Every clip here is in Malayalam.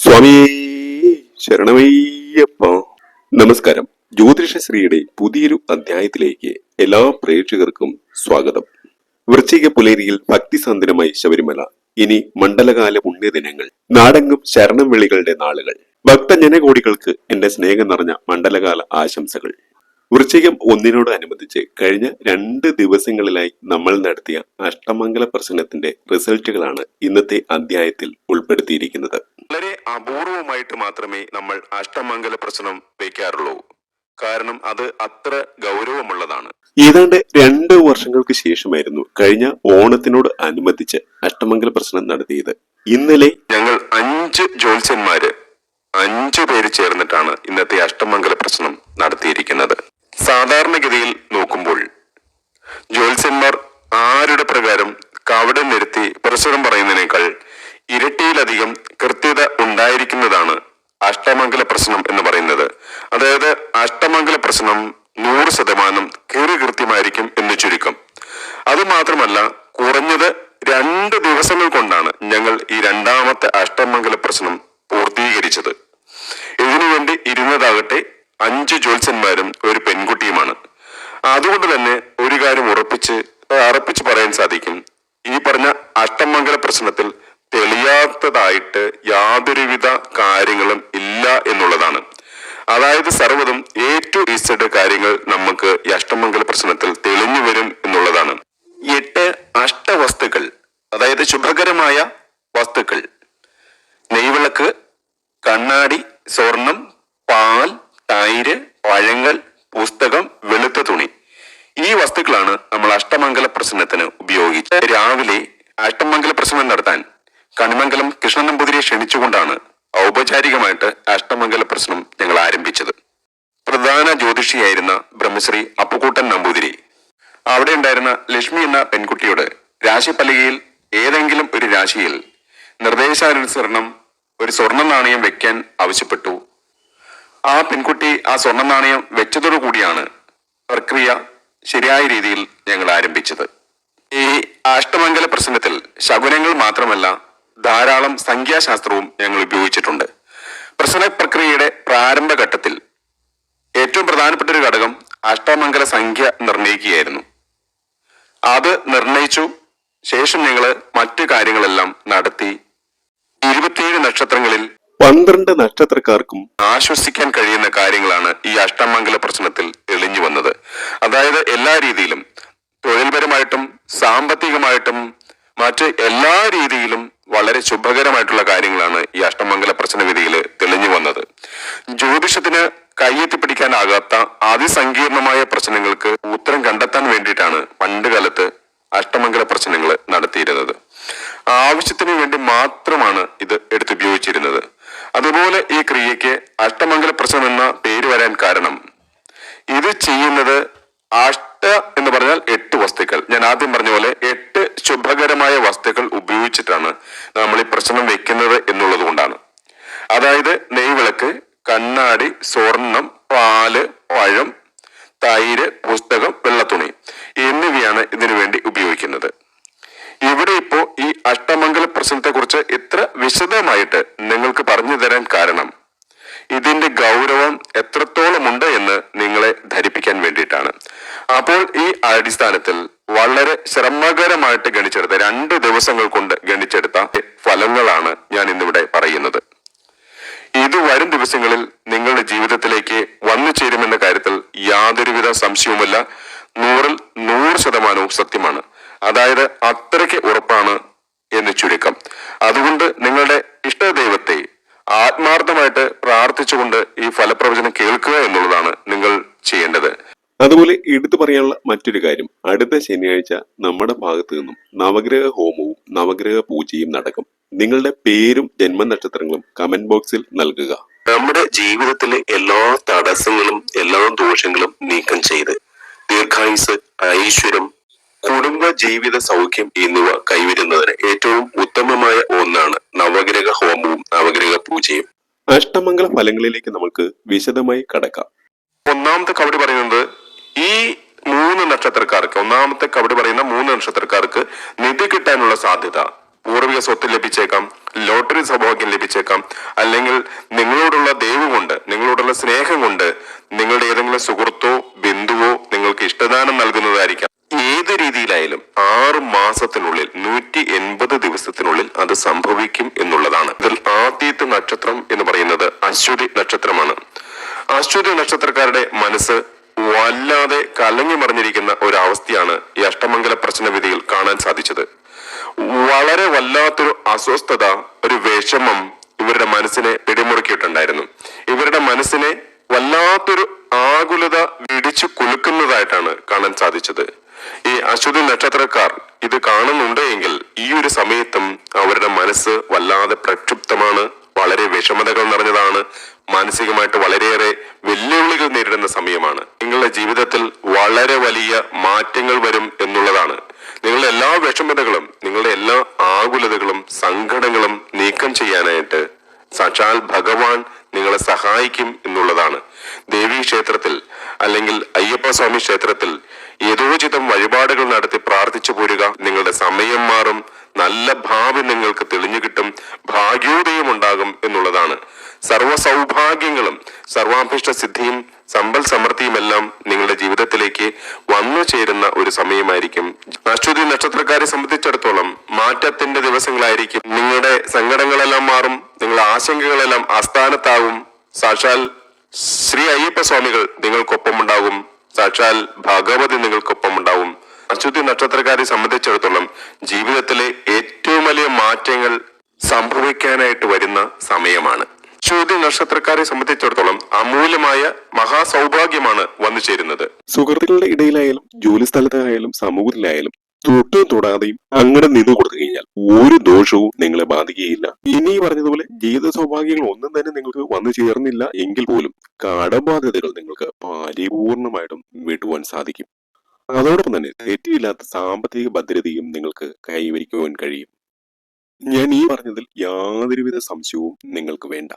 സ്വാമി ശരണമയ്യപ്പ. നമസ്കാരം. ജ്യോതിഷശ്രീയുടെ പുതിയൊരു അധ്യായത്തിലേക്ക് എല്ലാ പ്രേക്ഷകർക്കും സ്വാഗതം. വൃശ്ചിക പുലേരിയിൽ ഭക്തിസാന്ദ്രമായി ശബരിമല ഇനി മണ്ഡലകാല പുണ്യദിനങ്ങൾ നാടെങ്ങും ശരണം വിളികളുടെ നാളുകൾ. ഭക്തജനകോടികൾക്ക് എന്റെ സ്നേഹം നിറഞ്ഞ മണ്ഡലകാല ആശംസകൾ. വൃശ്ചികം ഒന്നിനോട് ഒന്നിനോടനുബന്ധിച്ച് കഴിഞ്ഞ രണ്ട് ദിവസങ്ങളിലായി നമ്മൾ നടത്തിയ അഷ്ടമംഗല പ്രശ്നത്തിന്റെ റിസൾട്ടുകളാണ് ഇന്നത്തെ അധ്യായത്തിൽ ഉൾപ്പെടുത്തിയിരിക്കുന്നത്. വളരെ അപൂർവമായിട്ട് മാത്രമേ നമ്മൾ അഷ്ടമംഗല പ്രശ്നം വയ്ക്കാറുള്ളൂ കാരണം അത് അത്ര ഗൗരവമുള്ളതാണ്. ഏതാണ്ട് രണ്ട് വർഷങ്ങൾക്ക് ശേഷമായിരുന്നു കഴിഞ്ഞ ഓണത്തിനോട് അനുബന്ധിച്ച് അഷ്ടമംഗല പ്രശ്നം നടത്തിയത്. ഇന്നലെ ഞങ്ങൾ അഞ്ച് ജ്യോത്സ്യന്മാര് അഞ്ചു പേര് ചേർന്നിട്ടാണ് ഇന്നത്തെ അഷ്ടമംഗല പ്രശ്നം നടത്തിയിരിക്കുന്നത്. സാധാരണഗതിയിൽ നോക്കുമ്പോൾ ജ്യോത്സ്യന്മാർ ആരുടെ പ്രകാരം കവടം നിരത്തി പ്രശ്നം പറയുന്നതിനേക്കാൾ ഇരട്ടിയിലധികം കൃത്യത ഉണ്ടായിരിക്കുന്നതാണ് അഷ്ടമംഗല പ്രശ്നം എന്ന് പറയുന്നത്. അതായത് അഷ്ടമംഗല പ്രശ്നം നൂറ് ശതമാനം കൃത്യമായിരിക്കും എന്ന് ചുരുക്കം. അത് മാത്രമല്ല കുറഞ്ഞത് രണ്ട് ദിവസങ്ങൾ കൊണ്ടാണ് ഞങ്ങൾ ഈ രണ്ടാമത്തെ അഷ്ടമംഗല പ്രശ്നം പൂർത്തീകരിച്ചത്. ഇതിനുവേണ്ടി ഇരുന്നതാകട്ടെ അഞ്ച് ജ്യോത്സ്യന്മാരും ഒരു പെൺകുട്ടിയുമാണ്. അതുകൊണ്ട് തന്നെ ഒരു കാര്യം ഉറപ്പിച്ച് അറപ്പിച്ച് പറയാൻ സാധിക്കും. ഈ പറഞ്ഞ അഷ്ടമംഗല പ്രശ്നത്തിൽ തെളിയാത്തതായിട്ട് യാതൊരുവിധ കാര്യങ്ങളും ഇല്ല എന്നുള്ളതാണ്. അതായത് സർവതും ഏ ടു ഇസഡ് കാര്യങ്ങൾ നമുക്ക് ഈ അഷ്ടമംഗല പ്രശ്നത്തിൽ തെളിഞ്ഞു വരും എന്നുള്ളതാണ്. എട്ട് അഷ്ടവസ്തുക്കൾ അതായത് ശുഭകരമായ വസ്തുക്കൾ. നെയ്വിളക്ക് കണ്ണാടി സ്വർണം പാൽ തൈര് പഴങ്ങൾ പുസ്തകം വെളുത്ത തുണി. ഈ വസ്തുക്കളാണ് നമ്മൾ അഷ്ടമംഗല പ്രശ്നത്തിന് ഉപയോഗിച്ച് രാവിലെ അഷ്ടമംഗല പ്രശ്നം നടത്താൻ കണിമംഗലം കൃഷ്ണൻ നമ്പൂതിരിയെ ക്ഷണിച്ചുകൊണ്ടാണ് ഔപചാരികമായിട്ട് അഷ്ടമംഗല പ്രശ്നം ഞങ്ങൾ ആരംഭിച്ചത്. പ്രധാന ജ്യോതിഷിയായിരുന്ന ബ്രഹ്മശ്രീ അപ്പുകൂട്ടൻ നമ്പൂതിരി. അവിടെ ഉണ്ടായിരുന്ന ലക്ഷ്മി എന്ന പെൺകുട്ടിയോട് രാശിപ്പലകയിൽ ഏതെങ്കിലും ഒരു രാശിയിൽ നിർദ്ദേശാനുസരണം ഒരു സ്വർണ നാണയം വെക്കാൻ ആവശ്യപ്പെട്ടു. ആ പെൺകുട്ടി ആ സ്വർണ നാണയം വെച്ചതോടുകൂടിയാണ് പ്രക്രിയ ശരിയായ രീതിയിൽ ഞങ്ങൾ ആരംഭിച്ചത്. ഈ അഷ്ടമംഗല പ്രശ്നത്തിൽ ശകുനങ്ങൾ മാത്രമല്ല ധാരാളം സംഖ്യാശാസ്ത്രവും ഞങ്ങൾ ഉപയോഗിച്ചിട്ടുണ്ട്. പ്രശ്ന പ്രക്രിയയുടെ പ്രാരംഭഘട്ടത്തിൽ ഏറ്റവും പ്രധാനപ്പെട്ട ഒരു ഘടകം അഷ്ടമംഗല സംഖ്യ നിർണയിക്കുകയായിരുന്നു. അത് നിർണയിച്ചു ശേഷം ഞങ്ങൾ മറ്റു കാര്യങ്ങളെല്ലാം നടത്തി. ഇരുപത്തിയേഴ് നക്ഷത്രങ്ങളിൽ പന്ത്രണ്ട് നക്ഷത്രക്കാർക്കും ആശ്വസിക്കാൻ കഴിയുന്ന കാര്യങ്ങളാണ് ഈ അഷ്ടമംഗല പ്രശ്നത്തിൽ എളിഞ്ഞു വന്നത്. അതായത് എല്ലാ രീതിയിലും തൊഴിൽപരമായിട്ടും സാമ്പത്തികമായിട്ടും മറ്റ് എല്ലാ രീതിയിലും വളരെ ശുഭകരമായിട്ടുള്ള കാര്യങ്ങളാണ് ഈ അഷ്ടമംഗല പ്രശ്ന വിധിയിൽ തെളിഞ്ഞു വന്നത്. ജ്യോതിഷത്തിന് കയ്യെത്തിപ്പിടിക്കാനാകാത്ത അതിസങ്കീർണമായ പ്രശ്നങ്ങൾക്ക് ഉത്തരം കണ്ടെത്താൻ വേണ്ടിയിട്ടാണ് പണ്ട് കാലത്ത് അഷ്ടമംഗല പ്രശ്നങ്ങൾ നടത്തിയിരുന്നത്. ആവശ്യത്തിന് വേണ്ടി മാത്രമാണ് ഇത് എടുത്തുപയോഗിച്ചിരുന്നത്. അതുപോലെ ഈ ക്രിയയ്ക്ക് അഷ്ടമംഗല പ്രശ്നം എന്ന പേര് വരാൻ കാരണം ഇത് ചെയ്യുന്നത് അഷ്ട എന്ന് പറഞ്ഞാൽ എട്ട് വസ്തുക്കൾ. ഞാൻ ആദ്യം പറഞ്ഞ പോലെ എട്ട് ശുഭകരമായ വസ്തുക്കൾ ഉപയോഗിച്ചിട്ടാണ് നമ്മൾ ഈ പ്രശ്നം വെക്കുന്നത് എന്നുള്ളത് കൊണ്ടാണ്. അതായത് നെയ്വിളക്ക് കണ്ണാടി സ്വർണം പാൽ പഴം തൈര് പുസ്തകം വെള്ളത്തുണി എന്നിവയാണ് ഇതിനു വേണ്ടി ഉപയോഗിക്കുന്നത്. ഇവിടെ ഇപ്പോ ഈ അഷ്ടമംഗല പ്രശ്നത്തെ കുറിച്ച് ഇത്ര വിശദമായിട്ട് നിങ്ങൾക്ക് പറഞ്ഞു തരാൻ കാരണം ഇതിന്റെ ഗൗരവം എത്രത്തോളം ഉണ്ട് എന്ന് നിങ്ങളെ ധരിപ്പിക്കാൻ വേണ്ടിയിട്ടാണ്. അപ്പോൾ ഈ അടിസ്ഥാനത്തിൽ വളരെ ശ്രമകരമായിട്ട് ഗണിച്ചെടുത്ത രണ്ട് ദിവസങ്ങൾ കൊണ്ട് ഗണിച്ചെടുത്ത ഫലങ്ങളാണ് ഞാൻ ഇന്നിവിടെ പറയുന്നത്. ഇത് വരും ദിവസങ്ങളിൽ നിങ്ങളുടെ ജീവിതത്തിലേക്ക് വന്നു ചേരുമെന്ന കാര്യത്തിൽ യാതൊരുവിധ സംശയവുമില്ല. നൂറിൽ നൂറ് ശതമാനവും സത്യമാണ്. അതായത് അത്രയ്ക്ക് ഉറപ്പാണ് എന്ന് ചുരുക്കം. അതുകൊണ്ട് നിങ്ങളുടെ ഇഷ്ടദൈവത്തെ ആത്മാർത്ഥമായിട്ട് പ്രാർത്ഥിച്ചുകൊണ്ട് ഈ ഫലപ്രവചനം കേൾക്കുക എന്നുള്ളതാണ് നിങ്ങൾ ചെയ്യേണ്ടത്. അതുപോലെ എടുത്തു പറയാനുള്ള മറ്റൊരു കാര്യം. അടുത്ത ശനിയാഴ്ച നമ്മുടെ ഭാഗത്തു നിന്നും നവഗ്രഹ ഹോമവും നവഗ്രഹ പൂജയും നടക്കും. നിങ്ങളുടെ പേരും ജന്മനക്ഷത്രങ്ങളും കമന്റ് ബോക്സിൽ നൽകുക. നമ്മുടെ ജീവിതത്തിലെ എല്ലാ തടസ്സങ്ങളും എല്ലാ ദോഷങ്ങളും നീക്കം ചെയ്ത് ദീർഘായുസ് ഐശ്വര്യം ജീവിത സൗഖ്യം എന്നിവ കൈവരുന്നതിന് ഏറ്റവും ഉത്തമമായ ഒന്നാണ് നവഗ്രഹ ഹോമവും നവഗ്രഹ പൂജയും. അഷ്ടമംഗല ഫലങ്ങളിലേക്ക് നമുക്ക് വിശദമായി കടക്കാം. ഒന്നാമത്തെ കബഡി പറയുന്നത് ഈ മൂന്ന് നക്ഷത്രക്കാർക്ക് ഒന്നാമത്തെ കബഡി പറയുന്ന മൂന്ന് നക്ഷത്രക്കാർക്ക് നിധി കിട്ടാനുള്ള സാധ്യത. പൂർവിക സ്വത്ത് ലഭിച്ചേക്കാം ലോട്ടറി സൗഭാഗ്യം ലഭിച്ചേക്കാം അല്ലെങ്കിൽ നിങ്ങളോടുള്ള ദൈവം കൊണ്ട് നിങ്ങളോടുള്ള സ്നേഹം കൊണ്ട് നിങ്ങളുടെ ഏതെങ്കിലും സുഹൃത്തോ ബിന്ദുവോ നിങ്ങൾക്ക് ഇഷ്ടദാനം നൽകുന്നതായിരിക്കാം. രീതിയിലായാലും ആറ് മാസത്തിനുള്ളിൽ നൂറ്റി എൺപത് ദിവസത്തിനുള്ളിൽ അത് സംഭവിക്കും എന്നുള്ളതാണ്. ഇതിൽ ആദ്യത്തെ നക്ഷത്രം എന്ന് പറയുന്നത് അശ്വതി നക്ഷത്രമാണ്. അശ്വതി നക്ഷത്രക്കാരുടെ മനസ്സ് വല്ലാതെ കലങ്ങി മറിഞ്ഞിരിക്കുന്ന ഒരവസ്ഥയാണ് ഈ അഷ്ടമംഗല പ്രശ്ന വിധിയിൽ കാണാൻ സാധിച്ചത്. വളരെ വല്ലാത്തൊരു അസ്വസ്ഥത ഒരു വിഷമം ഇവരുടെ മനസ്സിനെ പിടിമുറുക്കിയിട്ടുണ്ടായിരുന്നു. ഇവരുടെ മനസ്സിനെ വല്ലാത്തൊരു ആകുലത വിടിച്ചു കുലുക്കുന്നതായിട്ടാണ് കാണാൻ സാധിച്ചത്. ഈ അശ്വതി നക്ഷത്രക്കാർ ഇത് കാണുന്നുണ്ട് എങ്കിൽ ഈ ഒരു സമയത്തും അവരുടെ മനസ്സ് വല്ലാതെ പ്രക്ഷുബ്ധമാണ്. വളരെ വിഷമതകൾ നിറഞ്ഞതാണ്. മാനസികമായിട്ട് വളരെയേറെ വെല്ലുവിളികൾ നേരിടുന്ന സമയമാണ്. നിങ്ങളുടെ ജീവിതത്തിൽ വളരെ വലിയ മാറ്റങ്ങൾ വരും എന്നുള്ളതാണ്. നിങ്ങളുടെ എല്ലാ വിഷമതകളും നിങ്ങളുടെ എല്ലാ ആകുലതകളും സങ്കടങ്ങളും നീക്കം ചെയ്യാനായിട്ട് സാക്ഷാൽ ഭഗവാൻ നിങ്ങളെ സഹായിക്കും എന്നുള്ളതാണ്. ദേവീ ക്ഷേത്രത്തിൽ അല്ലെങ്കിൽ അയ്യപ്പ സ്വാമി ക്ഷേത്രത്തിൽ യഥോചിതം വഴിപാടുകൾ നടത്തി പ്രാർത്ഥിച്ചു പോരുക. നിങ്ങളുടെ സമയം മാറും. നല്ല ഭാവി നിങ്ങൾക്ക് തെളിഞ്ഞു കിട്ടും. ഭാഗ്യോദയം ഉണ്ടാകും എന്നുള്ളതാണ്. സർവ സൗഭാഗ്യങ്ങളും സർവാഭിഷ്ട സിദ്ധിയും സമ്പൽ സമൃദ്ധിയുമെല്ലാം നിങ്ങളുടെ ജീവിതത്തിലേക്ക് വന്നു ചേരുന്ന ഒരു സമയമായിരിക്കും. അശ്വതി നക്ഷത്രക്കാരെ സംബന്ധിച്ചിടത്തോളം മാറ്റത്തിന്റെ ദിവസങ്ങളായിരിക്കും. നിങ്ങളുടെ സങ്കടങ്ങളെല്ലാം മാറും. നിങ്ങളുടെ ആശങ്കകളെല്ലാം ആസ്ഥാനത്താവും സാക്ഷാൽ ശ്രീ അയ്യപ്പ സ്വാമികൾ നിങ്ങൾക്കൊപ്പം ഉണ്ടാകും സാക്ഷാൽ ഭാഗവതി നിങ്ങൾക്കൊപ്പം ഉണ്ടാവും. അശ്വതി നക്ഷത്രക്കാരെ സംബന്ധിച്ചിടത്തോളം ജീവിതത്തിലെ ഏറ്റവും വലിയ മാറ്റങ്ങൾ സംഭവിക്കാനായിട്ട് വരുന്ന സമയമാണ്. അശ്വതി നക്ഷത്രക്കാരെ സംബന്ധിച്ചിടത്തോളം അമൂല്യമായ മഹാസൗഭാഗ്യമാണ് വന്നു ചേരുന്നത് സുഹൃത്തുക്കളുടെ ഇടയിലായാലും ജോലി സ്ഥലത്തായാലും സമൂഹത്തിലായാലും തൊട്ടും തൊടാതെയും അങ്ങനെ നിന്ന് കൊടുത്തു കഴിഞ്ഞാൽ ഒരു ദോഷവും നിങ്ങളെ ബാധിക്കുകയില്ല. ഇനി പറഞ്ഞതുപോലെ ജീവിത സൗഭാഗ്യങ്ങൾ ഒന്നും തന്നെ നിങ്ങൾക്ക് വന്നു ചേർന്നില്ല എങ്കിൽ പോലും കടബാധ്യതകൾ നിങ്ങൾക്ക് പരിപൂർണമായിട്ടും വീട്ടുവാൻ സാധിക്കും. അതോടൊപ്പം തന്നെ തെറ്റിയില്ലാത്ത സാമ്പത്തിക ഭദ്രതയും നിങ്ങൾക്ക് കൈവരിക്കുവാൻ കഴിയും. ഞാൻ ഈ പറഞ്ഞതിൽ യാതൊരുവിധ സംശയവും നിങ്ങൾക്ക് വേണ്ട.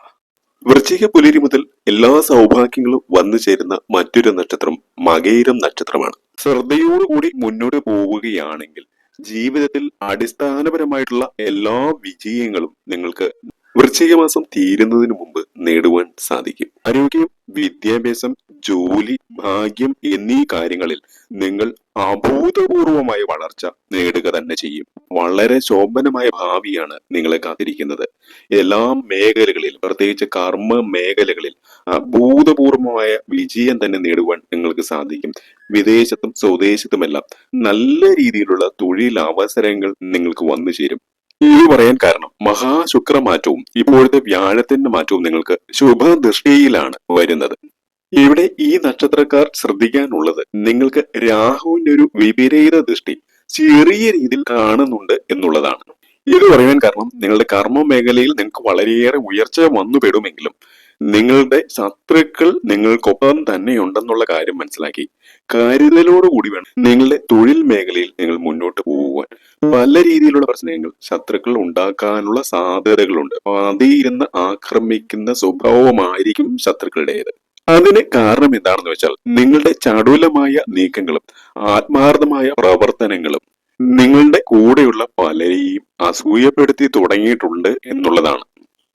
വൃശ്ചിക പുലരി മുതൽ എല്ലാ സൗഭാഗ്യങ്ങളും വന്നു ചേരുന്ന മറ്റൊരു നക്ഷത്രം മകേരം നക്ഷത്രമാണ്. ശ്രദ്ധയോടുകൂടി മുന്നോട്ട് പോവുകയാണെങ്കിൽ ജീവിതത്തിൽ അടിസ്ഥാനപരമായിട്ടുള്ള എല്ലാ വിജയങ്ങളും നിങ്ങൾക്ക് വൃശ്ചിക മാസം തീരുന്നതിന് മുമ്പ് നേടുവാൻ സാധിക്കും. ആരോഗ്യം വിദ്യാഭ്യാസം ജോലി ഭാഗ്യം എന്നീ കാര്യങ്ങളിൽ നിങ്ങൾ അഭൂതപൂർവമായ വളർച്ച നേടുക തന്നെ ചെയ്യും. വളരെ ശോഭനമായ ഭാവിയാണ് നിങ്ങളെ കാത്തിരിക്കുന്നത്. എല്ലാ മേഖലകളിലും പ്രത്യേകിച്ച് കർമ്മ മേഖലകളിൽ അഭൂതപൂർവമായ വിജയം തന്നെ നേടുവാൻ നിങ്ങൾക്ക് സാധിക്കും. വിദേശത്തും സ്വദേശത്തുമെല്ലാം നല്ല രീതിയിലുള്ള തൊഴിലവസരങ്ങൾ നിങ്ങൾക്ക് വന്നു ചേരും ഇത് പറയാൻ കാരണം മഹാശുക്രമാറ്റവും ഇപ്പോഴത്തെ വ്യാഴത്തിന്റെ മാറ്റവും നിങ്ങൾക്ക് ശുഭദൃഷ്ടിയിലാണ് വരുന്നത്. ഇവിടെ ഈ നക്ഷത്രക്കാർ ശ്രദ്ധിക്കാനുള്ളത് നിങ്ങൾക്ക് രാഹുവിന്റെ ഒരു വിപരീത ദൃഷ്ടി ചെറിയ രീതിയിൽ കാണുന്നുണ്ട് എന്നുള്ളതാണ്. ഇത് പറയാൻ കാരണം നിങ്ങളുടെ കർമ്മ മേഖലയിൽ നിങ്ങൾക്ക് വളരെയേറെ ഉയർച്ച വന്നുപെടുമെങ്കിലും നിങ്ങളുടെ ശത്രുക്കൾ നിങ്ങൾക്കൊപ്പം തന്നെയുണ്ടെന്നുള്ള കാര്യം മനസ്സിലാക്കി കരുതലോടുകൂടി വേണം. നിങ്ങളുടെ തൊഴിൽ മേഖലയിൽ നിങ്ങൾ മുന്നോട്ട് പോകുവാൻ പല രീതിയിലുള്ള പ്രശ്നങ്ങൾ ശത്രുക്കൾ ഉണ്ടാക്കാനുള്ള സാധ്യതകളുണ്ട്. ഇരുന്ന് ആക്രമിക്കുന്ന സ്വഭാവമായിരിക്കും ശത്രുക്കളുടേത്. അതിന് കാരണം എന്താണെന്ന് വെച്ചാൽ നിങ്ങളുടെ ചടുലമായ നീക്കങ്ങളും ആത്മാർത്ഥമായ പ്രവർത്തനങ്ങളും നിങ്ങളുടെ കൂടെയുള്ള പലരെയും അസൂയപ്പെടുത്തി തുടങ്ങിയിട്ടുണ്ട് എന്നുള്ളതാണ്.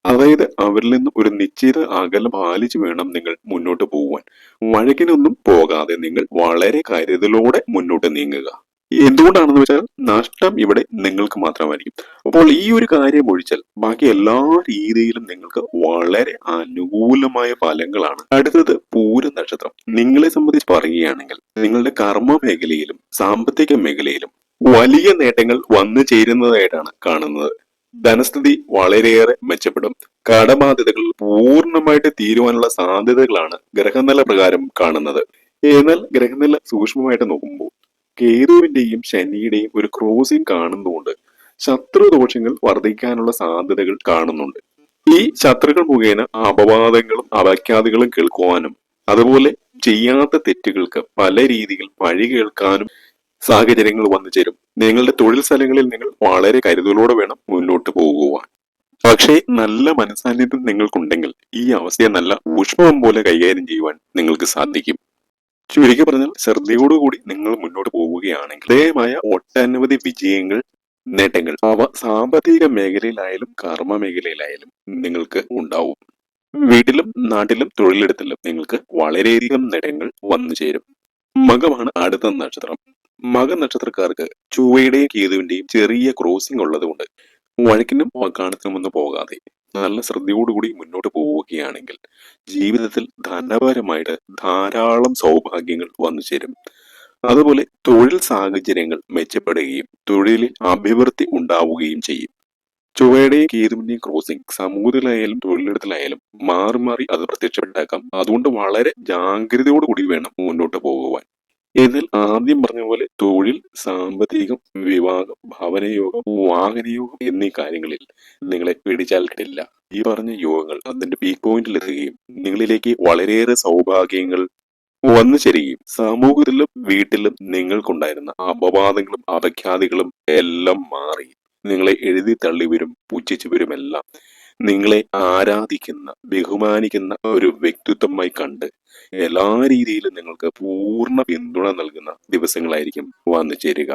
അതായത് അവരിൽ നിന്നും ഒരു നിശ്ചിത അകലം പാലിച്ചു വേണം നിങ്ങൾ മുന്നോട്ട് പോവാൻ. വഴക്കിനൊന്നും പോകാതെ നിങ്ങൾ വളരെ കരുതലോടെ മുന്നോട്ട് നീങ്ങുക. എന്തുകൊണ്ടാണെന്ന് വെച്ചാൽ നഷ്ടം ഇവിടെ നിങ്ങൾക്ക് മാത്രമായിരിക്കും. അപ്പോൾ ഈ ഒരു കാര്യം ഒഴിച്ചാൽ ബാക്കി എല്ലാ രീതിയിലും നിങ്ങൾക്ക് വളരെ അനുകൂലമായ ഫലങ്ങളാണ്. അടുത്തത് പൂര നക്ഷത്രം. നിങ്ങളെ സംബന്ധിച്ച് പറയുകയാണെങ്കിൽ നിങ്ങളുടെ കർമ്മ മേഖലയിലും സാമ്പത്തിക മേഖലയിലും വലിയ നേട്ടങ്ങൾ വന്നു ചേരുന്നതായിട്ടാണ് കാണുന്നത്. ധനസ്ഥിതി വളരെയേറെ മെച്ചപ്പെടും. കടബാധ്യതകൾ പൂർണമായിട്ട് തീരുവാനുള്ള സാധ്യതകളാണ് ഗ്രഹനില പ്രകാരം കാണുന്നത്. എന്നാൽ ഗ്രഹനില സൂക്ഷ്മമായിട്ട് നോക്കുമ്പോൾ കേതുവിന്റെയും ശനിയുടെയും ഒരു ക്രോസിംഗ് കാണുന്നതുകൊണ്ട് ശത്രുദോഷങ്ങൾ വർദ്ധിക്കാനുള്ള സാധ്യതകൾ കാണുന്നുണ്ട്. ഈ ശത്രുക്കൾ മുഖേന അപവാദങ്ങളും അപഖ്യാതികളും കേൾക്കുവാനും അതുപോലെ ചെയ്യാത്ത തെറ്റുകൾക്ക് പല രീതിയിൽ വഴി കേൾക്കാനും സാഹചര്യങ്ങൾ വന്നു ചേരും നിങ്ങളുടെ തൊഴിൽ സ്ഥലങ്ങളിൽ നിങ്ങൾ വളരെ കരുതലോടെ വേണം മുന്നോട്ട് പോകുവാൻ. പക്ഷേ നല്ല മനസാന്നിധ്യം നിങ്ങൾക്കുണ്ടെങ്കിൽ ഈ അവസ്ഥയെ നല്ല ഊഷ്മം പോലെ കൈകാര്യം ചെയ്യുവാൻ നിങ്ങൾക്ക് സാധിക്കും. ചുരുക്കി പറഞ്ഞാൽ ശ്രദ്ധയോടുകൂടി നിങ്ങൾ മുന്നോട്ട് പോവുകയാണെങ്കിൽ ദയമായ ഒട്ടനവധി വിജയങ്ങൾ നേട്ടങ്ങൾ അവ സാമ്പത്തിക മേഖലയിലായാലും കർമ്മ മേഖലയിലായാലും നിങ്ങൾക്ക് ഉണ്ടാവും. വീട്ടിലും നാട്ടിലും തൊഴിലിടത്തിലും നിങ്ങൾക്ക് വളരെയധികം നേട്ടങ്ങൾ വന്നു ചേരും മകമാണ് അടുത്ത നക്ഷത്രം. മക നക്ഷത്രക്കാർക്ക് ചൊവ്വയുടെയും കേതുവിന്റെയും ചെറിയ ക്രോസിംഗ് ഉള്ളതുകൊണ്ട് വഴക്കിനും വക്കാണത്തിനും ഒന്നും പോകാതെ നല്ല ശ്രദ്ധയോടുകൂടി മുന്നോട്ട് പോവുകയാണെങ്കിൽ ജീവിതത്തിൽ ധനപരമായിട്ട് ധാരാളം സൗഭാഗ്യങ്ങൾ വന്നു ചേരും. അതുപോലെ തൊഴിൽ സാഹചര്യങ്ങൾ മെച്ചപ്പെടുകയും തൊഴിലിൽ അഭിവൃദ്ധി ഉണ്ടാവുകയും ചെയ്യും. ചൊവ്വയുടെയും കേതുവിന്റെയും ക്രോസിംഗ് സമൂഹത്തിലായാലും തൊഴിലിടത്തിലായാലും മാറി മാറി അത് പ്രത്യക്ഷപ്പെട്ടേക്കാം. അതുകൊണ്ട് വളരെ ജാഗ്രതയോടുകൂടി വേണം മുന്നോട്ട് പോകുവാൻ. എന്നാൽ ആദ്യം പറഞ്ഞ പോലെ തൊഴിൽ സാമ്പത്തികം വിവാഹം ഭവനയോഗം വാഹനയോഗം എന്നീ കാര്യങ്ങളിൽ നിങ്ങളെ പിടിച്ചാൽ കിട്ടില്ല ഈ പറഞ്ഞ യോഗങ്ങൾ അതിന്റെ പീക്ക് പോയിന്റിൽ എത്തുകയും നിങ്ങളിലേക്ക് വളരെയേറെ സൗഭാഗ്യങ്ങൾ വന്നു ചേരുകയും സമൂഹത്തിലും വീട്ടിലും നിങ്ങൾക്കുണ്ടായിരുന്ന അപവാദങ്ങളും അപഖ്യാതികളും എല്ലാം മാറി നിങ്ങളെ എഴുതി തള്ളിവരും പുച്ഛിച്ചു വരുമെല്ലാം. നിങ്ങളെ ആരാധിക്കുന്ന ബഹുമാനിക്കുന്ന ഒരു വ്യക്തിത്വമായി കണ്ട് എല്ലാ രീതിയിലും നിങ്ങൾക്ക് പൂർണ പിന്തുണ നൽകുന്ന ദിവസങ്ങളായിരിക്കും വന്നു ചേരുക.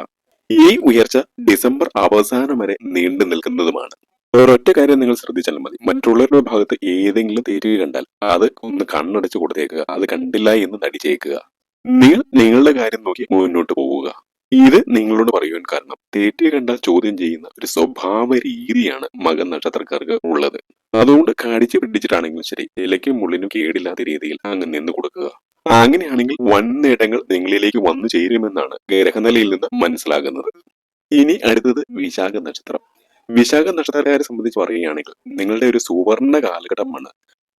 ഈ ഉയർച്ച ഡിസംബർ അവസാനം വരെ നീണ്ടു നിൽക്കുന്നതുമാണ്. ഒരൊറ്റ കാര്യം നിങ്ങൾ ശ്രദ്ധിച്ചാൽ മതി. മറ്റുള്ളവരുടെ ഭാഗത്ത് ഏതെങ്കിലും തേരുക കണ്ടാൽ അത് ഒന്ന് കണ്ണടച്ച് കൊടുത്തേക്കുക. അത് കണ്ടില്ല എന്ന് നടിച്ചേക്കുക. നിങ്ങൾ നിങ്ങളുടെ കാര്യം നോക്കി മുന്നോട്ട് പോവുക. ഇത് നിങ്ങളോട് പറയുവാൻ കാരണം തേറ്റ കണ്ടാൽ ചോദ്യം ചെയ്യുന്ന ഒരു സ്വഭാവ രീതിയാണ് മകൻ നക്ഷത്രക്കാർക്ക് ഉള്ളത്. അതുകൊണ്ട് കാടിച്ച് പിടിച്ചിട്ടാണെങ്കിലും ശരി. ഇലയ്ക്കും മുള്ളിനും കേടില്ലാത്ത രീതിയിൽ അങ്ങ് നിന്ന് കൊടുക്കുക. അങ്ങനെയാണെങ്കിൽ വൻ നേട്ടങ്ങൾ നിങ്ങളിലേക്ക് വന്നു ചേരുമെന്നാണ് ഗ്രഹനിലയിൽ നിന്ന് മനസ്സിലാകുന്നത്. ഇനി അടുത്തത് വിശാഖ നക്ഷത്രം. വിശാഖ നക്ഷത്രക്കാരെ സംബന്ധിച്ച് പറയുകയാണെങ്കിൽ നിങ്ങളുടെ ഒരു സുവർണ കാലഘട്ടമാണ്.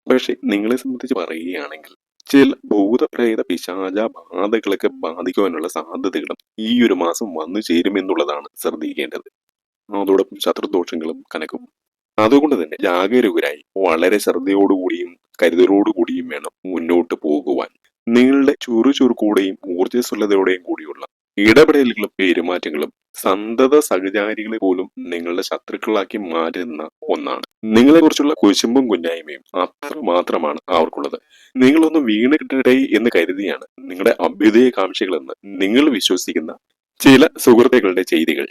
പക്ഷെ നിങ്ങളെ സംബന്ധിച്ച് പറയുകയാണെങ്കിൽ ചില ഭൂതപ്രേത പിശാച ബാധകളൊക്കെ ബാധിക്കുവാനുള്ള സാധ്യതകളും ഈ ഒരു മാസം വന്നു ചേരുമെന്നുള്ളതാണ് ശ്രദ്ധിക്കേണ്ടത്. അതോടൊപ്പം ശത്രുദോഷങ്ങളും കനക്കും. അതുകൊണ്ട് തന്നെ ജാഗരൂകരായി വളരെ ശ്രദ്ധയോടുകൂടിയും കരുതലോടുകൂടിയും വേണം മുന്നോട്ട് പോകുവാൻ. നിങ്ങളുടെ ചുറുചുറുക്കൂടെയും ഊർജസ്വലതയോടെയും കൂടിയുള്ള ഇടപെടലുകളും പെരുമാറ്റങ്ങളും സന്തത സഹചാരികളെ പോലും നിങ്ങളുടെ ശത്രുക്കളാക്കി മാറ്റുന്ന ഒന്നാണ്. നിങ്ങളെ കുറിച്ചുള്ള കുശുമ്പും കുഞ്ഞായ്മയും അത്ര മാത്രമാണ് അവർക്കുള്ളത്. നിങ്ങളൊന്ന് വീണ് കിട്ടട്ടെ എന്ന് കരുതിയാണ് നിങ്ങളുടെ അഭ്യുദയകാംക്ഷികളെന്ന് നിങ്ങൾ വിശ്വസിക്കുന്ന ചില സുഹൃത്തുക്കളുടെ ചെയ്തികൾ.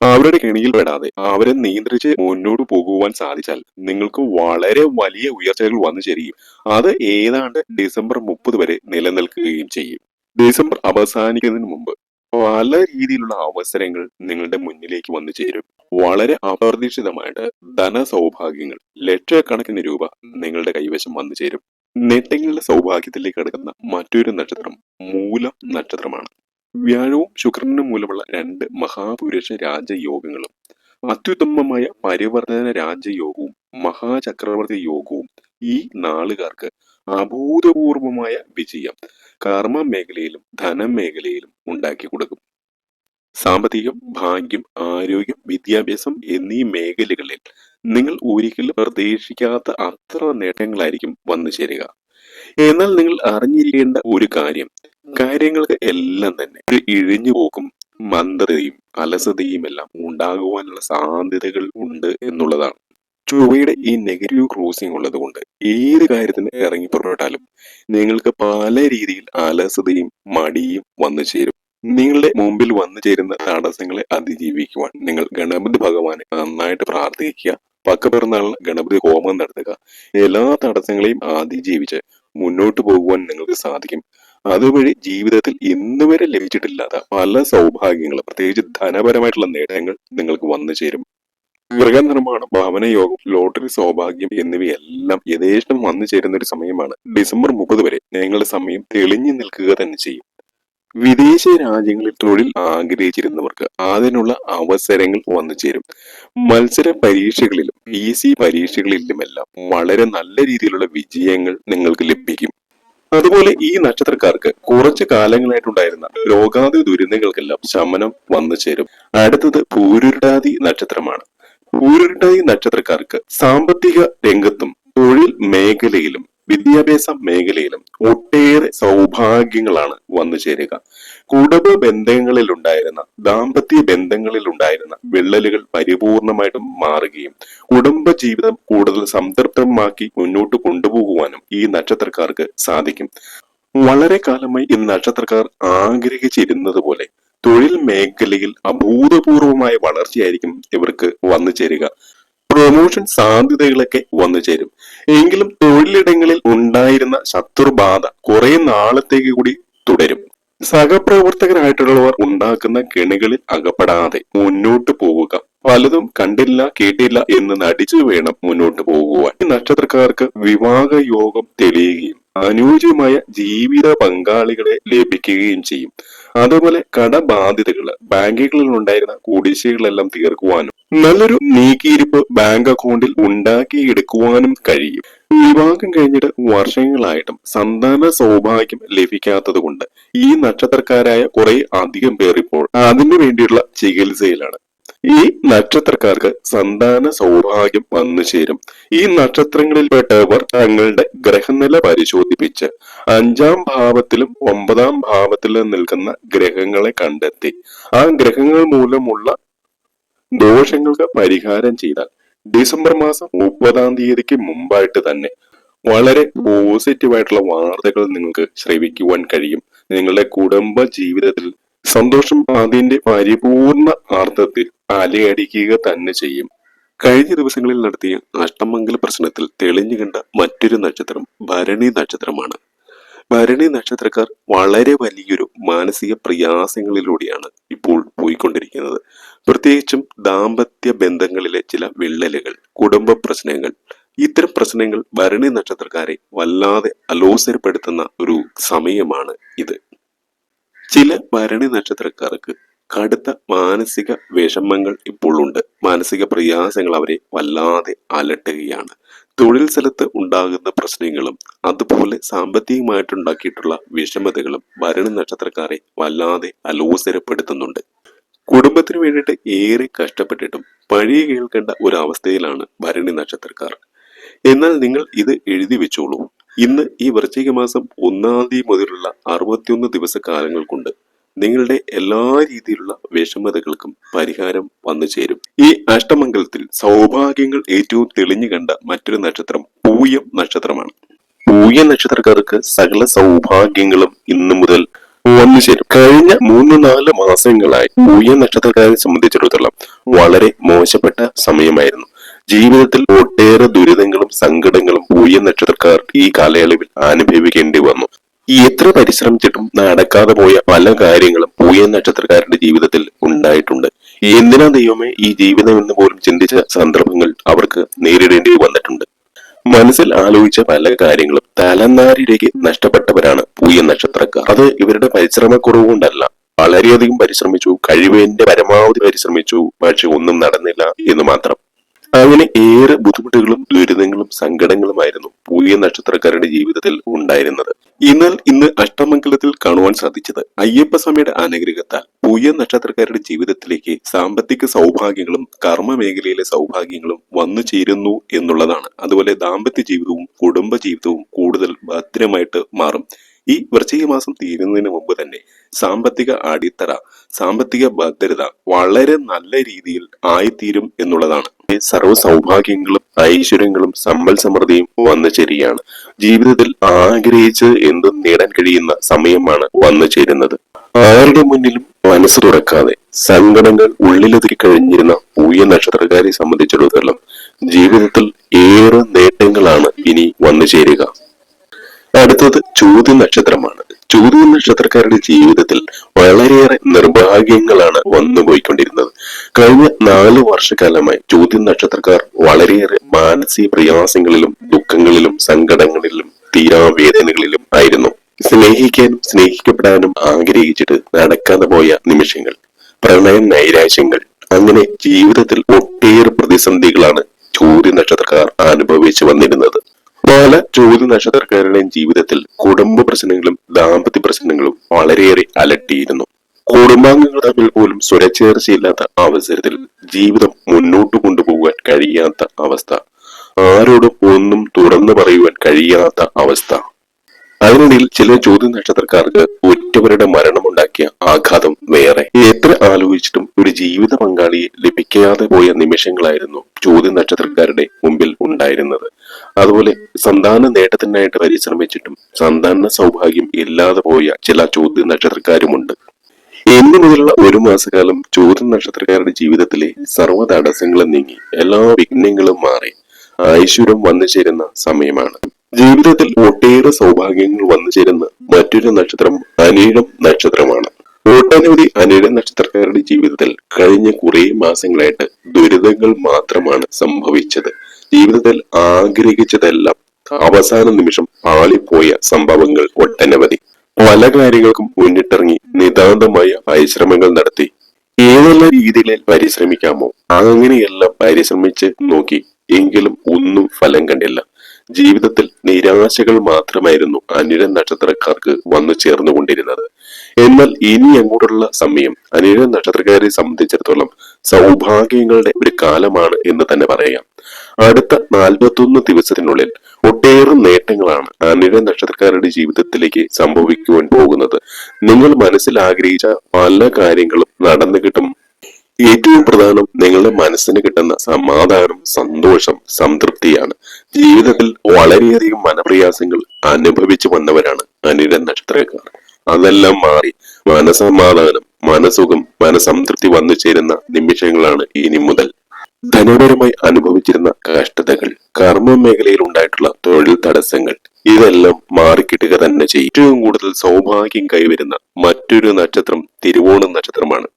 അവരുടെ കെണിയിൽപ്പെടാതെ അവരെ നിയന്ത്രിച്ച് മുന്നോട്ട് പോകുവാൻ സാധിച്ചാൽ നിങ്ങൾക്ക് വളരെ വലിയ ഉയർച്ചകൾ വന്നു ചേരുകയും അത് ഏതാണ്ട് ഡിസംബർ മുപ്പത് വരെ നിലനിൽക്കുകയും ചെയ്യും. ഡിസംബർ അവസാനിക്കുന്നതിന് മുമ്പ് പല രീതിയിലുള്ള അവസരങ്ങൾ നിങ്ങളുടെ മുന്നിലേക്ക് വന്നു ചേരും. വളരെ അപ്രതീക്ഷിതമായിട്ട് ധനസൗഭാഗ്യങ്ങൾ ലക്ഷക്കണക്കിന് രൂപ നിങ്ങളുടെ കൈവശം വന്നു ചേരും. നെട്ടങ്ങളുടെ സൗഭാഗ്യത്തിലേക്ക് കടക്കുന്ന മറ്റൊരു നക്ഷത്രം മൂലം നക്ഷത്രമാണ്. വ്യാഴവും ശുക്രനും മൂലമുള്ള രണ്ട് മഹാപുരുഷ രാജയോഗങ്ങളും അത്യുത്തമമായ പരിവർത്തന രാജയോഗവും മഹാചക്രവർത്തി യോഗവും ഈ നാളുകാർക്ക് അഭൂതപൂർവമായ വിജയം കർമ്മ മേഖലയിലും ധനമേഖലയിലും ഉണ്ടാക്കി കൊടുക്കും സാമ്പത്തികം ഭാഗ്യം ആരോഗ്യം വിദ്യാഭ്യാസം എന്നീ മേഖലകളിൽ നിങ്ങൾ ഒരിക്കലും പ്രതീക്ഷിക്കാത്ത അത്ര നേട്ടങ്ങളായിരിക്കും വന്നു ചേരുക. എന്നാൽ നിങ്ങൾ അറിഞ്ഞിരിക്കേണ്ട ഒരു കാര്യം കാര്യങ്ങൾക്ക് എല്ലാം തന്നെ ഒരു ഇഴിഞ്ഞു പോക്കും മന്ദതയും അലസതയും എല്ലാം ഉണ്ടാകുവാനുള്ള സാധ്യതകൾ ഉണ്ട് എന്നുള്ളതാണ്. ചൊവ്വയുടെ ഈ നെഗറ്റീവ് ക്രോസിംഗ് ഉള്ളത് കൊണ്ട് ഏത് കാര്യത്തിന് ഇറങ്ങി പുറപ്പെട്ടാലും നിങ്ങൾക്ക് പല രീതിയിൽ അലസതയും മടിയും വന്നു ചേരും. നിങ്ങളുടെ മുമ്പിൽ വന്നു ചേരുന്ന തടസ്സങ്ങളെ അതിജീവിക്കുവാൻ നിങ്ങൾ ഗണപതി ഭഗവാനെ നന്നായിട്ട് പ്രാർത്ഥിക്കുക. പക്ക പിറന്നാളിന് ഗണപതി ഹോമം നടത്തുക. എല്ലാ തടസ്സങ്ങളെയും അതിജീവിച്ച് മുന്നോട്ട് പോകുവാൻ നിങ്ങൾക്ക് സാധിക്കും. അതുവഴി ജീവിതത്തിൽ ഇന്നുവരെ ലഭിച്ചിട്ടില്ലാത്ത പല സൗഭാഗ്യങ്ങളും പ്രത്യേകിച്ച് ധനപരമായിട്ടുള്ള നേട്ടങ്ങൾ നിങ്ങൾക്ക് വന്നു ചേരും. ഗൃഹനിർമ്മാണം ഭവനയോഗം ലോട്ടറി സൗഭാഗ്യം എന്നിവയെല്ലാം യഥേഷ്ടം വന്നു ചേരുന്ന ഒരു സമയമാണ് ഡിസംബർ മുപ്പത് വരെ. നിങ്ങളുടെ സമയം തെളിഞ്ഞു നിൽക്കുക തന്നെ ചെയ്യും. വിദേശ രാജ്യങ്ങളിൽ തൊഴിൽ ആഗ്രഹിച്ചിരുന്നവർക്ക് അതിനുള്ള അവസരങ്ങൾ വന്നു ചേരും. മത്സര പരീക്ഷകളിലും പി സി പരീക്ഷകളിലുമെല്ലാം വളരെ നല്ല രീതിയിലുള്ള വിജയങ്ങൾ നിങ്ങൾക്ക് ലഭിക്കും. അതുപോലെ ഈ നക്ഷത്രക്കാർക്ക് കുറച്ചു കാലങ്ങളായിട്ടുണ്ടായിരുന്ന രോഗാതി ദുരന്തങ്ങൾക്കെല്ലാം ശമനം വന്നു ചേരും. അടുത്തത് പൂരുരുടാതി നക്ഷത്രമാണ്. പൂരുരുടാതി നക്ഷത്രക്കാർക്ക് സാമ്പത്തിക രംഗത്തും തൊഴിൽ മേഖലയിലും വിദ്യാഭ്യാസ മേഖലയിലും ഒട്ടേറെ സൗഭാഗ്യങ്ങളാണ് വന്നു ചേരുക. കുടുംബ ബന്ധങ്ങളിലുണ്ടായിരുന്ന ദാമ്പത്യ ബന്ധങ്ങളിലുണ്ടായിരുന്ന വിള്ളലുകൾ പരിപൂർണമായിട്ടും മാറുകയും കുടുംബ ജീവിതം കൂടുതൽ സംതൃപ്തമാക്കി മുന്നോട്ട് കൊണ്ടുപോകുവാനും ഈ നക്ഷത്രക്കാർക്ക് സാധിക്കും. വളരെ കാലമായി ഈ നക്ഷത്രക്കാർ ആഗ്രഹിച്ചിരുന്നത് പോലെ തൊഴിൽ മേഖലയിൽ അഭൂതപൂർവമായ വളർച്ചയായിരിക്കും ഇവർക്ക് വന്നു ചേരുക. പ്രൊമോഷൻ സാധ്യതകളൊക്കെ വന്നു ചേരും. എങ്കിലും തൊഴിലിടങ്ങളിൽ ഉണ്ടായിരുന്ന ശത്രുബാധ കുറെ നാളത്തേക്ക് കൂടി തുടരും. സഹപ്രവർത്തകരായിട്ടുള്ളവർ ഉണ്ടാക്കുന്ന കെണികളിൽ അകപ്പെടാതെ മുന്നോട്ട് പോവുക. പലതും കണ്ടില്ല കേട്ടില്ല എന്ന് നടിച്ചു വേണം മുന്നോട്ട് പോകുവാൻ. ഈ നക്ഷത്രക്കാർക്ക് വിവാഹ യോഗം തെളിയുകയും അനുയോജ്യമായ ജീവിത പങ്കാളികളെ ലഭിക്കുകയും ചെയ്യും. അതുപോലെ കടബാധ്യതകൾ ബാങ്കുകളിൽ ഉണ്ടായിരുന്ന കുടിശ്ശികളെല്ലാം തീർക്കുവാനും നല്ലൊരു നീക്കിയിരിപ്പ് ബാങ്ക് അക്കൗണ്ടിൽ ഉണ്ടാക്കിയെടുക്കുവാനും കഴിയും. വിവാഹം കഴിഞ്ഞിട്ട് വർഷങ്ങളായിട്ടും സന്താന സൗഭാഗ്യം ലഭിക്കാത്തത് കൊണ്ട് ഈ നക്ഷത്രക്കാരായ കുറെ അധികം പേർ ഇപ്പോൾ അതിനു വേണ്ടിയുള്ള ചികിത്സയിലാണ്. ഈ നക്ഷത്രക്കാർക്ക് സന്താന സൗഭാഗ്യം വന്നു ചേരും. ഈ നക്ഷത്രങ്ങളിൽപ്പെട്ടവർ തങ്ങളുടെ ഗ്രഹനില പരിശോധിപ്പിച്ച് അഞ്ചാം ഭാവത്തിലും ഒമ്പതാം ഭാവത്തിലും നിൽക്കുന്ന ഗ്രഹങ്ങളെ കണ്ടെത്തി. ആ ഗ്രഹങ്ങൾ മൂലമുള്ള ദോഷങ്ങൾക്ക് പരിഹാരം ചെയ്താൽ ഡിസംബർ മാസം മുപ്പതാം തീയതിക്ക് മുമ്പായിട്ട് തന്നെ വളരെ പോസിറ്റീവായിട്ടുള്ള വാർത്തകൾ നിങ്ങൾക്ക് ശ്രവിക്കുവാൻ കഴിയും. നിങ്ങളുടെ കുടുംബ ജീവിതത്തിൽ സന്തോഷം അതിന്റെ പരിപൂർണ അർത്ഥത്തിൽ അലയടിക്കുക തന്നെ ചെയ്യും. കഴിഞ്ഞ ദിവസങ്ങളിൽ നടത്തിയ അഷ്ടമംഗല പ്രശ്നത്തിൽ തെളിഞ്ഞു കണ്ട മറ്റൊരു നക്ഷത്രം ഭരണി നക്ഷത്രമാണ്. ഭരണി നക്ഷത്രക്കാർ വളരെ വലിയൊരു മാനസിക പ്രയാസങ്ങളിലൂടെയാണ് ഇപ്പോൾ പോയിക്കൊണ്ടിരിക്കുന്നത്. പ്രത്യേകിച്ചും ദാമ്പത്യ ബന്ധങ്ങളിലെ ചില വിള്ളലുകൾ കുടുംബ പ്രശ്നങ്ങൾ ഇത്തരം പ്രശ്നങ്ങൾ ഭരണി നക്ഷത്രക്കാരെ വല്ലാതെ അലോസരപ്പെടുത്തുന്ന ഒരു സമയമാണ് ഇത്. ചില ഭരണി നക്ഷത്രക്കാർക്ക് കടുത്ത മാനസിക വിഷമങ്ങൾ ഇപ്പോൾ ഉണ്ട്. മാനസിക പ്രയാസങ്ങൾ അവരെ വല്ലാതെ അലട്ടുകയാണ്. തൊഴിൽ സ്ഥലത്ത് ഉണ്ടാകുന്ന പ്രശ്നങ്ങളും അതുപോലെ സാമ്പത്തികമായിട്ടുണ്ടാക്കിയിട്ടുള്ള വിഷമതകളും ഭരണ നക്ഷത്രക്കാരെ വല്ലാതെ അലോസരപ്പെടുത്തുന്നുണ്ട്. കുടുംബത്തിന് വേണ്ടിയിട്ട് ഏറെ കഷ്ടപ്പെട്ടിട്ടും പഴയ കേൾക്കേണ്ട ഒരു അവസ്ഥയിലാണ് ഭരണി നക്ഷത്രക്കാർ. എന്നാൽ നിങ്ങൾ ഇത് എഴുതി വെച്ചോളൂ. ഇന്ന് ഈ വൃശ്ചിക മാസം ഒന്നാം തീയതി മുതലുള്ള അറുപത്തിയൊന്ന് ദിവസ കാലങ്ങൾ കൊണ്ട് നിങ്ങളുടെ എല്ലാ രീതിയിലുള്ള വിഷമതകൾക്കും പരിഹാരം വന്നു ചേരും. ഈ അഷ്ടമംഗലത്തിൽ സൗഭാഗ്യങ്ങൾ ഏറ്റവും തെളിഞ്ഞു കണ്ട മറ്റൊരു നക്ഷത്രം പൂയം നക്ഷത്രമാണ്. പൂയ നക്ഷത്രക്കാർക്ക് സകല സൗഭാഗ്യങ്ങളും ഇന്നു മുതൽ വന്നു ചേരും. കഴിഞ്ഞ മൂന്ന് നാല് മാസങ്ങളായി പൂയ നക്ഷത്രക്കാരെ സംബന്ധിച്ചിടത്തോളം വളരെ മോശപ്പെട്ട സമയമായിരുന്നു. ജീവിതത്തിൽ ഒട്ടേറെ ദുരിതങ്ങളും സങ്കടങ്ങളും പൂയ നക്ഷത്രക്കാർ ഈ കാലയളവിൽ അനുഭവിക്കേണ്ടി വന്നു. എത്ര പരിശ്രമിച്ചിട്ടും നടക്കാതെ പോയ പല കാര്യങ്ങളും പൂയ നക്ഷത്രക്കാരുടെ ജീവിതത്തിൽ ഉണ്ടായിട്ടുണ്ട്. എന്തിനാ ദൈവമേ ഈ ജീവിതം എന്ന് പോലും ചിന്തിച്ച സന്ദർഭങ്ങൾ അവർക്ക് നേരിടേണ്ടി വന്നിട്ടുണ്ട്? മനസ്സിൽ ആലോചിച്ച പല കാര്യങ്ങളും തലനാരിലേക്ക് നഷ്ടപ്പെട്ടവരാണ് പൂയ നക്ഷത്രക്കാർ. അത് ഇവരുടെ പരിശ്രമക്കുറവ് കൊണ്ടല്ല. വളരെയധികം പരിശ്രമിച്ചു കഴിവിന്റെ പരമാവധി പരിശ്രമിച്ചു പക്ഷെ ഒന്നും നടന്നില്ല എന്ന് മാത്രം. അങ്ങനെ ഏറെ ബുദ്ധിമുട്ടുകളും ദുരിതങ്ങളും സങ്കടങ്ങളുമായിരുന്നു പൂയ നക്ഷത്രക്കാരുടെ ജീവിതത്തിൽ ഉണ്ടായിരുന്നത്. എന്നാൽ ഇന്ന് അഷ്ടമംഗലത്തിൽ കാണുവാൻ സാധിച്ചത് അയ്യപ്പസ്വാമിയുടെ അനുഗ്രഹത്താൽ പൂയ നക്ഷത്രക്കാരുടെ ജീവിതത്തിലേക്ക് സാമ്പത്തിക സൗഭാഗ്യങ്ങളും കർമ്മ മേഖലയിലെ സൗഭാഗ്യങ്ങളും വന്നു ചേരുന്നു എന്നുള്ളതാണ്. അതുപോലെ ദാമ്പത്യ ജീവിതവും കുടുംബ ജീവിതവും കൂടുതൽ ഭദ്രമായിട്ട് മാറും. ഈ വൃശ്ചിക മാസം തീരുന്നതിന് മുമ്പ് തന്നെ സാമ്പത്തിക അടിത്തറ സാമ്പത്തിക ഭദ്രത വളരെ നല്ല രീതിയിൽ ആയിത്തീരും എന്നുള്ളതാണ്. സർവ സൗഭാഗ്യങ്ങളും ഐശ്വര്യങ്ങളും സമ്പൽ സമൃദ്ധിയും വന്നു ചേരുകയാണ്. ജീവിതത്തിൽ ആഗ്രഹിച്ച് എന്തും നേടാൻ കഴിയുന്ന സമയമാണ് വന്നു ചേരുന്നത്. ആരുടെ മുന്നിലും മനസ്സ് തുറക്കാതെ സങ്കടങ്ങൾ ഉള്ളിലൊതുക്കി കഴിഞ്ഞിരുന്ന പൂയ നക്ഷത്രക്കാരെ സംബന്ധിച്ചിടത്തോളം ജീവിതത്തിൽ ഏറെ നേട്ടങ്ങളാണ് ഇനി വന്നു ചേരുക. അടുത്തത് ചോദ്യ നക്ഷത്രമാണ്. ചോദ്യ നക്ഷത്രക്കാരുടെ ജീവിതത്തിൽ വളരെയേറെ നിർഭാഗ്യങ്ങളാണ് വന്നുപോയിക്കൊണ്ടിരുന്നത് കഴിഞ്ഞ നാല് വർഷക്കാലമായി ചോദ്യം നക്ഷത്രക്കാർ വളരെയേറെ മാനസിക പ്രയാസങ്ങളിലും ദുഃഖങ്ങളിലും സങ്കടങ്ങളിലും തീരാവേദനകളിലും ആയിരുന്നു. സ്നേഹിക്കാനും സ്നേഹിക്കപ്പെടാനും ആഗ്രഹിച്ചിട്ട് നടക്കാതെ പോയ നിമിഷങ്ങൾ പ്രണയ നൈരാശ്യങ്ങൾ അങ്ങനെ ജീവിതത്തിൽ ഒട്ടേറെ പ്രതിസന്ധികളാണ് ചോദ്യ നക്ഷത്രക്കാർ അനുഭവിച്ചു വന്നിരുന്നത്. പല ചോദ്യ നക്ഷത്രക്കാരുടെയും ജീവിതത്തിൽ കുടുംബ പ്രശ്നങ്ങളും ദാമ്പത്യ പ്രശ്നങ്ങളും വളരെയേറെ അലട്ടിയിരുന്നു. കുടുംബാംഗങ്ങൾ തമ്മിൽ പോലും സ്വരച്ചേർച്ചയില്ലാത്ത അവസരത്തിൽ ജീവിതം മുന്നോട്ട് കൊണ്ടുപോകാൻ കഴിയാത്ത അവസ്ഥ. ആരോടും ഒന്നും തുറന്നു പറയുവാൻ കഴിയാത്ത അവസ്ഥ. അതിനിടയിൽ ചില ചോദ്യ നക്ഷത്രക്കാർക്ക് ഒറ്റവരുടെ മരണമുണ്ടാക്കിയ ആഘാതം വേറെ. എത്ര ആലോചിച്ചിട്ടും ഒരു ജീവിത പങ്കാളിയെ ലഭിക്കാതെ പോയ നിമിഷങ്ങളായിരുന്നു ചോദ്യ നക്ഷത്രക്കാരുടെ മുമ്പിൽ ഉണ്ടായിരുന്നത്. അതുപോലെ സന്താന നേട്ടത്തിനായിട്ട് പരിശ്രമിച്ചിട്ടും സന്താന സൗഭാഗ്യം ഇല്ലാതെ പോയ ചില ചോദ്യ നക്ഷത്രക്കാരുമുണ്ട്. ഇന്നു മുതലുള്ള ഒരു മാസക്കാലം ചോദ്യ നക്ഷത്രക്കാരുടെ ജീവിതത്തിലെ സർവ തടസ്സങ്ങളും നീങ്ങി. എല്ലാ വിഘ്നങ്ങളും മാറി. ഐശ്വര്യം വന്നു ചേരുന്ന സമയമാണ്. ജീവിതത്തിൽ ഒട്ടേറെ സൗഭാഗ്യങ്ങൾ വന്നു ചേരുന്ന മറ്റൊരു നക്ഷത്രം അനീഴം നക്ഷത്രമാണ്. ഒട്ടനവധി അനീഴം നക്ഷത്രക്കാരുടെ ജീവിതത്തിൽ കഴിഞ്ഞ കുറെ മാസങ്ങളായിട്ട് ദുരിതങ്ങൾ മാത്രമാണ് സംഭവിച്ചത്. ജീവിതത്തിൽ ആഗ്രഹിച്ചതെല്ലാം അവസാന നിമിഷം പാളിപ്പോയ സംഭവങ്ങൾ ഒട്ടനവധി. പല കാര്യങ്ങൾക്കും മുന്നിട്ടിറങ്ങി നിതാന്തമായ പരിശ്രമങ്ങൾ നടത്തി. ഏതെല്ലാം രീതികളിൽ പരിശ്രമിക്കാമോ അങ്ങനെയെല്ലാം പരിശ്രമിച്ച് നോക്കി എങ്കിലും ഒന്നും ഫലം കണ്ടില്ല. ജീവിതത്തിൽ നിരാശകൾ മാത്രമായിരുന്നു അനിഴ നക്ഷത്രക്കാർക്ക് വന്നു ചേർന്നുകൊണ്ടിരുന്നത്. എന്നാൽ ഇനി അങ്ങോട്ടുള്ള സമയം? അനിഴ നക്ഷത്രക്കാരെ സംബന്ധിച്ചിടത്തോളം സൗഭാഗ്യങ്ങളുടെ ഒരു കാലമാണ് എന്ന് തന്നെ പറയാം. അടുത്ത നാൽപ്പത്തൊന്ന് ദിവസത്തിനുള്ളിൽ ഒട്ടേറെ നേട്ടങ്ങളാണ് അനിഴ നക്ഷത്രക്കാരുടെ ജീവിതത്തിലേക്ക് സംഭവിക്കുവാൻ പോകുന്നത്. നിങ്ങൾ മനസ്സിൽ ആഗ്രഹിച്ച പല കാര്യങ്ങളും നടന്നു കിട്ടും. ഏറ്റവും പ്രധാനം നിങ്ങളുടെ മനസ്സിന് കിട്ടുന്ന സമാധാനം സന്തോഷം സംതൃപ്തിയാണ്. ജീവിതത്തിൽ വളരെയധികം മനപ്രയാസങ്ങൾ അനുഭവിച്ചു വന്നവരാണ് അനിര നക്ഷത്രക്കാർ. അതെല്ലാം മാറി മനസമാധാനം മനസുഖം മനസംതൃപ്തി വന്നു ചേരുന്ന നിമിഷങ്ങളാണ് ഇനി മുതൽ. ധനപരമായി അനുഭവിച്ചിരുന്ന കഷ്ടതകൾ കർമ്മ മേഖലയിൽ ഉണ്ടായിട്ടുള്ള തൊഴിൽ തടസ്സങ്ങൾ ഇതെല്ലാം മാറിക്കിട്ടുക തന്നെ ചെയ്യും. ഏറ്റവും കൂടുതൽ സൗഭാഗ്യം കൈവരുന്ന മറ്റൊരു നക്ഷത്രം തിരുവോണം നക്ഷത്രമാണ്.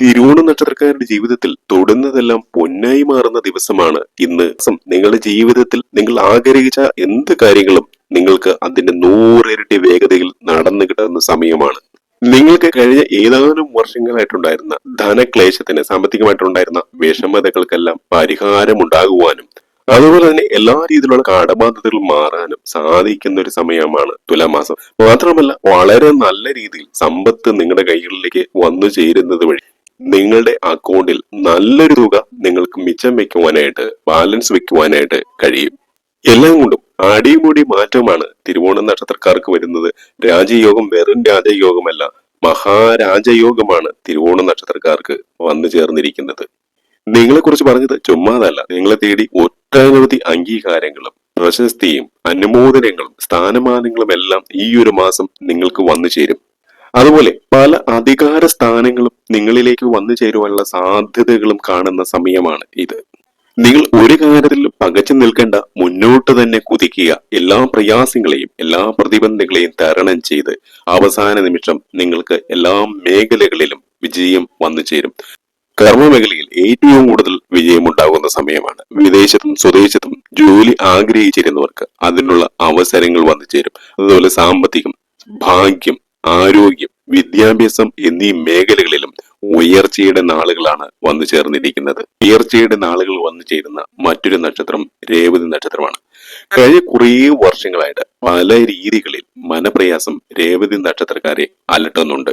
തിരുവോണം നക്ഷത്രക്കാരുടെ ജീവിതത്തിൽ തൊടുന്നതെല്ലാം പൊന്നായി മാറുന്ന ദിവസമാണ് ഇന്ന്. നിങ്ങളുടെ ജീവിതത്തിൽ നിങ്ങൾ ആഗ്രഹിച്ച എന്ത് കാര്യങ്ങളും നിങ്ങൾക്ക് അതിന്റെ നൂറിരട്ടി വേഗതയിൽ നടന്നു കിട്ടുന്ന സമയമാണ്. നിങ്ങൾക്ക് കഴിഞ്ഞ ഏതാനും വർഷങ്ങളായിട്ടുണ്ടായിരുന്ന ധനക്ലേശത്തിന് സാമ്പത്തികമായിട്ടുണ്ടായിരുന്ന വിഷമതകൾക്കെല്ലാം പരിഹാരമുണ്ടാകുവാനും അതുപോലെ തന്നെ എല്ലാ രീതിയിലുള്ള കടബാധ്യതകൾ മാറാനും സാധിക്കുന്ന ഒരു സമയമാണ് തുലാമാസം. മാത്രമല്ല വളരെ നല്ല രീതിയിൽ സമ്പത്ത് നിങ്ങളുടെ കൈകളിലേക്ക് വന്നു ചേരുന്നത് വഴി നിങ്ങളുടെ അക്കൗണ്ടിൽ നല്ലൊരു തുക നിങ്ങൾക്ക് മിച്ചം വെക്കുവാനായിട്ട് ബാലൻസ് വെക്കുവാനായിട്ട് കഴിയും. എല്ലാം കൊണ്ടും അടിമുടി മാറ്റമാണ് തിരുവോണ നക്ഷത്രക്കാർക്ക് വരുന്നത്. രാജയോഗം വെറും രാജയോഗമല്ല മഹാരാജയോഗമാണ് തിരുവോണ നക്ഷത്രക്കാർക്ക് വന്നു ചേർന്നിരിക്കുന്നത്. നിങ്ങളെ കുറിച്ച് പറഞ്ഞത് ചുമ്മാതല്ല. നിങ്ങളെ തേടി ഒട്ടനവധി അംഗീകാരങ്ങളും പ്രശസ്തിയും അനുമോദനങ്ങളും സ്ഥാനമാനങ്ങളും എല്ലാം ഈ ഒരു മാസം നിങ്ങൾക്ക് വന്നു ചേരും. അതുപോലെ പല അധികാര സ്ഥാനങ്ങളും നിങ്ങളിലേക്ക് വന്നു ചേരുവാനുള്ള സാധ്യതകളും കാണുന്ന സമയമാണ് ഇത്. നിങ്ങൾ ഒരു കാര്യത്തിൽ പകച്ചു നിൽക്കേണ്ട മുന്നോട്ട് തന്നെ കുതിക്കുക എല്ലാ പ്രയാസങ്ങളെയും എല്ലാ പ്രതിബന്ധങ്ങളെയും തരണം ചെയ്ത് അവസാന നിമിഷം നിങ്ങൾക്ക് എല്ലാ മേഖലകളിലും വിജയം വന്നു ചേരും. കർമ്മമേഖലയിൽ ഏറ്റവും കൂടുതൽ വിജയമുണ്ടാകുന്ന സമയമാണ്. വിദേശത്തും സ്വദേശത്തും ജോലി ആഗ്രഹിച്ചിരുന്നവർക്ക് അതിനുള്ള അവസരങ്ങൾ വന്നു ചേരും. അതുപോലെ സാമ്പത്തികം ഭാഗ്യം ആരോഗ്യം വിദ്യാഭ്യാസം എന്നീ മേഖലകളിലും ഉയർച്ചയുടെ നാളുകളാണ് വന്നു ചേർന്നിരിക്കുന്നത്. ഉയർച്ചയുടെ നാളുകൾ വന്നു ചേരുന്ന മറ്റൊരു നക്ഷത്രം രേവതി നക്ഷത്രമാണ്. കഴിഞ്ഞ കുറേ വർഷങ്ങളായിട്ട് പല രീതികളിൽ മനപ്രയാസം രേവതി നക്ഷത്രക്കാരെ അലട്ടുന്നുണ്ട്.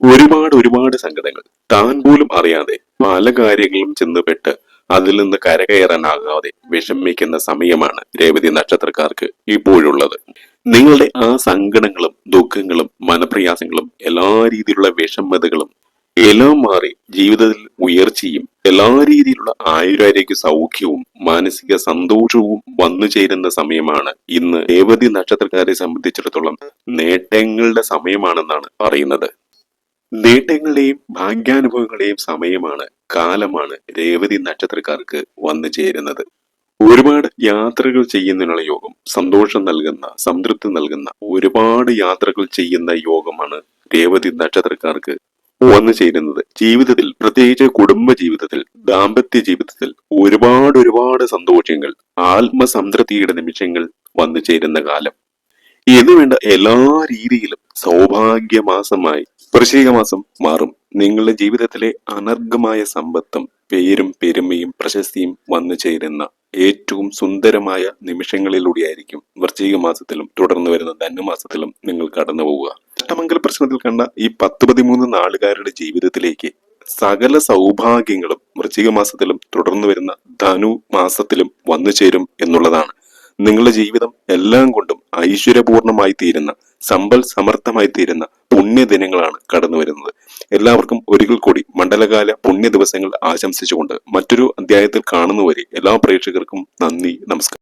ഒരുപാട് ഒരുപാട് സങ്കടങ്ങൾ. താൻ പോലും അറിയാതെ പല കാര്യങ്ങളും ചെന്നുപെട്ട് അതിൽ നിന്ന് കരകയറാനാകാതെ വിഷമിക്കുന്ന സമയമാണ് രേവതി നക്ഷത്രക്കാർക്ക് ഇപ്പോഴുള്ളത്. നിങ്ങളുടെ ആ സങ്കടങ്ങളും ദുഃഖങ്ങളും മനപ്രയാസങ്ങളും എല്ലാ രീതിയിലുള്ള വിഷമതകളും എല്ലാം മാറി ജീവിതത്തിൽ ഉയർച്ചയും എല്ലാ രീതിയിലുള്ള ആയുരാരോഗ്യ സൗഖ്യവും മാനസിക സന്തോഷവും വന്നു ചേരുന്ന സമയമാണ് ഇന്ന് രേവതി നക്ഷത്രക്കാരെ സംബന്ധിച്ചിടത്തോളം നേട്ടങ്ങളുടെ സമയമാണെന്നാണ് പറയുന്നത്. നേട്ടങ്ങളുടെയും ഭാഗ്യാനുഭവങ്ങളുടെയും സമയമാണ് കാലമാണ് രേവതി നക്ഷത്രക്കാർക്ക് വന്നു ചേരുന്നത്. ഒരുപാട് യാത്രകൾ ചെയ്യുന്നതിനുള്ള യോഗം സന്തോഷം നൽകുന്ന സംതൃപ്തി നൽകുന്ന ഒരുപാട് യാത്രകൾ ചെയ്യുന്ന യോഗമാണ് രേവതി നക്ഷത്രക്കാർക്ക് വന്നു ചേരുന്നത്. ജീവിതത്തിൽ പ്രത്യേകിച്ച് കുടുംബ ജീവിതത്തിൽ ദാമ്പത്യ ജീവിതത്തിൽ ഒരുപാട് ഒരുപാട് സന്തോഷങ്ങൾ ആത്മസംതൃപ്തിയുടെ നിമിഷങ്ങൾ വന്നു ചേരുന്ന കാലം. എന്നുവേണ്ട എല്ലാ രീതിയിലും സൗഭാഗ്യമാസമായി വൃശ്ചിക മാസം മാറും. നിങ്ങളുടെ ജീവിതത്തിലെ അനർഘമായ സമ്പത്തും പേരും പെരുമയും പ്രശസ്തിയും വന്നു ചേരുന്ന ഏറ്റവും സുന്ദരമായ നിമിഷങ്ങളിലൂടെയായിരിക്കും വൃശ്ചിക മാസത്തിലും തുടർന്ന് വരുന്ന ധനുമാസത്തിലും നിങ്ങൾ കടന്നു പോവുക. അഷ്ടമംഗല പ്രശ്നത്തിൽ കണ്ട ഈ പത്ത് പതിമൂന്ന് നാളുകാരുടെ ജീവിതത്തിലേക്ക് സകല സൗഭാഗ്യങ്ങളും വൃശ്ചിക മാസത്തിലും തുടർന്ന് വരുന്ന ധനു മാസത്തിലും വന്നു ചേരും എന്നുള്ളതാണ്. നിങ്ങളുടെ ജീവിതം എല്ലാം കൊണ്ടും ഐശ്വര്യപൂർണമായി തീരുന്ന സമ്പൽ സമർത്ഥമായി തീരുന്ന പുണ്യദിനങ്ങളാണ് കടന്നു വരുന്നത്. എല്ലാവർക്കും ഒരിക്കൽ കൂടി മണ്ഡലകാല പുണ്യ ദിവസങ്ങൾ ആശംസിച്ചുകൊണ്ട് മറ്റൊരു അധ്യായത്തിൽ കാണുന്നവരെ എല്ലാ പ്രേക്ഷകർക്കും നന്ദി നമസ്കാരം.